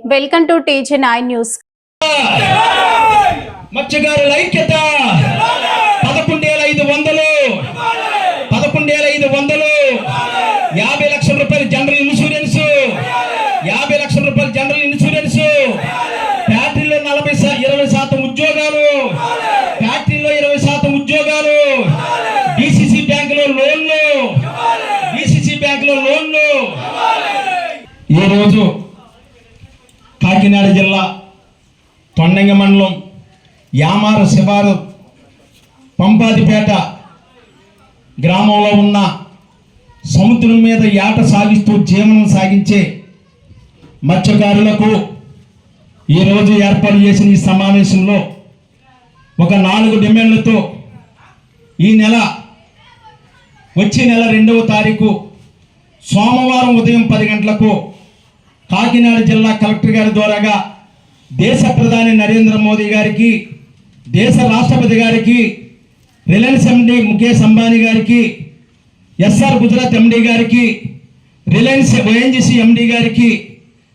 welcome to TG nine news మత్స్యకారుల ఐక్యత ఈరోజు కాకినాడ జిల్లా తొండంగ మండలం యామార శివారు పంపాదిపేట గ్రామంలో ఉన్న సముద్రం మీద యాట సాగిస్తూ జీవనం సాగించే మత్స్యకారులకు ఈరోజు ఏర్పాటు చేసిన ఈ సమావేశంలో ఒక నాలుగు డిమాండ్లతో ఈ నెల వచ్చే నెల రెండవ తారీఖు సోమవారం ఉదయం పది గంటలకు కాకినాడ జిల్లా కలెక్టర్ గారి ద్వారాగా దేశ ప్రధాని నరేంద్ర మోదీ గారికి దేశ రాష్ట్రపతి గారికి రిలయన్స్ ఎండి ముఖేష్ అంబానీ గారికి ఎస్ఆర్ గుజరాత్ ఎండి గారికి రిలయన్స్ ఓఎన్జిసి ఎండి గారికి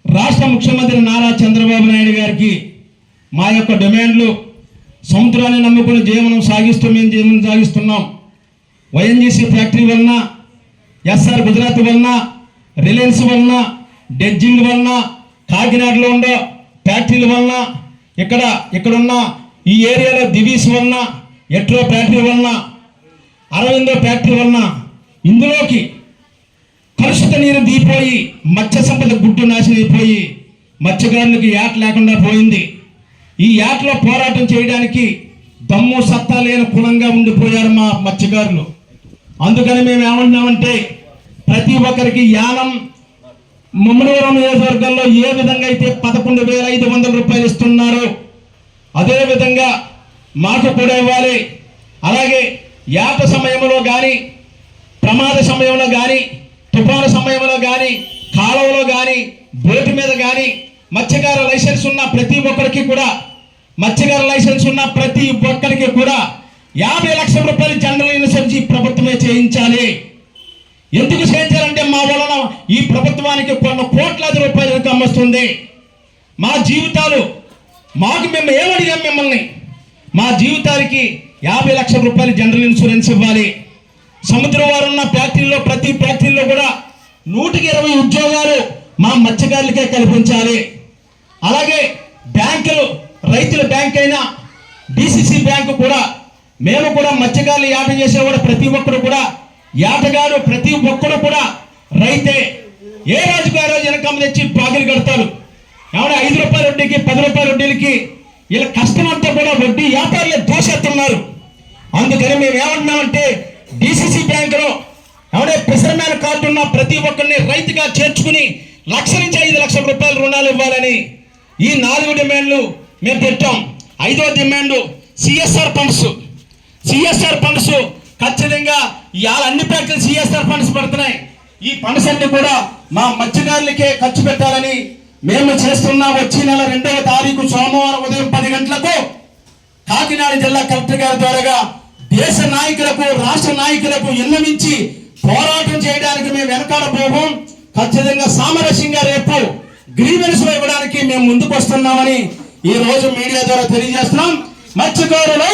రాష్ట్ర ముఖ్యమంత్రి నారా చంద్రబాబు నాయుడు గారికి మా యొక్క డిమాండ్లు సముద్రాన్ని నమ్ముకుని జీవనం సాగిస్తూ మేము జీవనం సాగిస్తున్నాం. వైఎన్జీసీ ఫ్యాక్టరీ వలన ఎస్ఆర్ గుజరాత్ వలన రిలయన్స్ వలన డెడ్జింగ్ వలన కాకినాడలో ఉండే ఫ్యాక్టరీల వలన ఇక్కడ ఇక్కడున్న ఈ ఏరియాలో దివీస్ వలన ఎట్రో ఫ్యాక్టరీ వలన అరవిందో ఫ్యాక్టరీ వలన ఇందులోకి కలుషిత నీరు దిగిపోయి మత్స్య సంపద గుడ్డు నాశనం అయిపోయి మత్స్యకారులకు యాట లేకుండా పోయింది. ఈ యాటలో పోరాటం చేయడానికి దమ్ము సత్తా లేని కులంగా ఉండిపోయారు మా మత్స్యకారులు. అందుకని మేము ఏమంటున్నామంటే ప్రతి ఒక్కరికి యానం ముమ్మడివరం నియోజకవర్గంలో ఏ విధంగా అయితే పదకొండు వేల ఐదు వందల రూపాయలు ఇస్తున్నారో అదే విధంగా మాకు కూడా ఇవ్వాలి. అలాగే యాప సమయంలో కానీ ప్రమాద సమయంలో కానీ తుఫాను సమయంలో కానీ కాలువలో కానీ బోటు మీద కానీ మత్స్యకార లైసెన్స్ ఉన్న ప్రతి ఒక్కరికి కూడా మత్స్యకార లైసెన్స్ ఉన్న ప్రతి ఒక్కరికి కూడా యాభై లక్షల రూపాయలు జనరల్ ఇన్సూరెన్స్ ప్రభుత్వమే చేయించాలి. ఎందుకు చేయించాలంటే మా వాళ్ళ కోట్లాది రూపాయలు ఇన్కమ్ మా జీవితాలు మాకు మేము ఏమడిగాం మిమ్మల్ని? మా జీవితానికి యాభై లక్షల రూపాయలు జనరల్ ఇన్సూరెన్స్ ఇవ్వాలి. సముద్రం వారున్న ఫ్యాక్టరీలో ప్రతి ఫ్యాక్టరీలో కూడా నూటికి ఇరవై ఉద్యోగాలు మా మత్స్యకారులకే కల్పించాలి. అలాగే బ్యాంకులు రైతుల బ్యాంక్ అయినా డిసిసి బ్యాంకు కూడా మేము కూడా మత్స్యకారులు యాట చేసే కూడా ప్రతి ఒక్కరు కూడా యాటగాడు ప్రతి ఒక్కరు కూడా రైతే ఏ రోజుకు ఆ రోజు ఇన్కమ్ తెచ్చి బాగిలు కడతారు? ఏమన్నా ఐదు రూపాయల వడ్డీకి పది రూపాయల వడ్డీలకి వీళ్ళ కష్టం అంతా కూడా వడ్డీ వ్యాపారులు దోషేస్తున్నారు. అందుకని మేము ఏమంటున్నామంటే డిసిసి బ్యాంకులో ఎవడే ఫిషర్మ్యాన్ కార్డు ఉన్న ప్రతి ఒక్కరిని రైతుగా చేర్చుకుని లక్ష నుంచి ఐదు లక్షల రూపాయల రుణాలు ఇవ్వాలని ఈ నాలుగు డిమాండ్లు మేము పెట్టాం. ఐదో demand CSR funds. CSR funds ఖచ్చితంగా ఇవాళ అన్ని బ్యాంకులు సిఎస్ఆర్ ఫండ్స్ పడుతున్నాయి. ఈ ఫండ్స్ అన్ని కూడా మా మత్స్యకారులకే ఖర్చు పెట్టాలని మేము చేస్తున్న. వచ్చే నెల రెండవ తారీఖు సోమవారం ఉదయం పది గంటలకు కాకినాడ జిల్లా కలెక్టర్ గారి ద్వారాగా దేశ నాయకులకు రాష్ట్ర నాయకులకు ఎన్నమించి పోరాటం చేయడానికి మేము వెనకాడబోము ఖచ్చితంగా సామరస్యంగా రేపు గ్రీవెన్స్ ఇవ్వడానికి మేము ముందుకు వస్తున్నామని ఈ రోజు మీడియా ద్వారా తెలియజేస్తున్నాం. మత్స్యకారులు